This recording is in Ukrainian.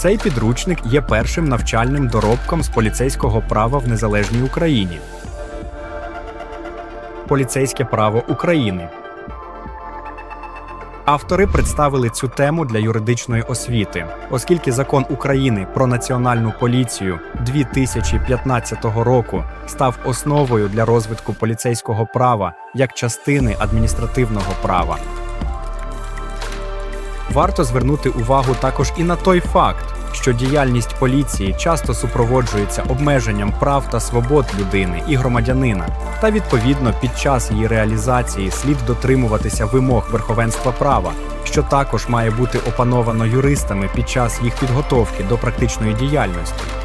Цей підручник є першим навчальним доробком з поліцейського права в незалежній Україні. Поліцейське право України. Автори представили цю тему для юридичної освіти, оскільки закон України про національну поліцію 2015 року став основою для розвитку поліцейського права як частини адміністративного права. Варто звернути увагу також і на той факт, що діяльність поліції часто супроводжується обмеженням прав та свобод людини і громадянина, та відповідно під час її реалізації слід дотримуватися вимог верховенства права, що також має бути опановано юристами під час їх підготовки до практичної діяльності.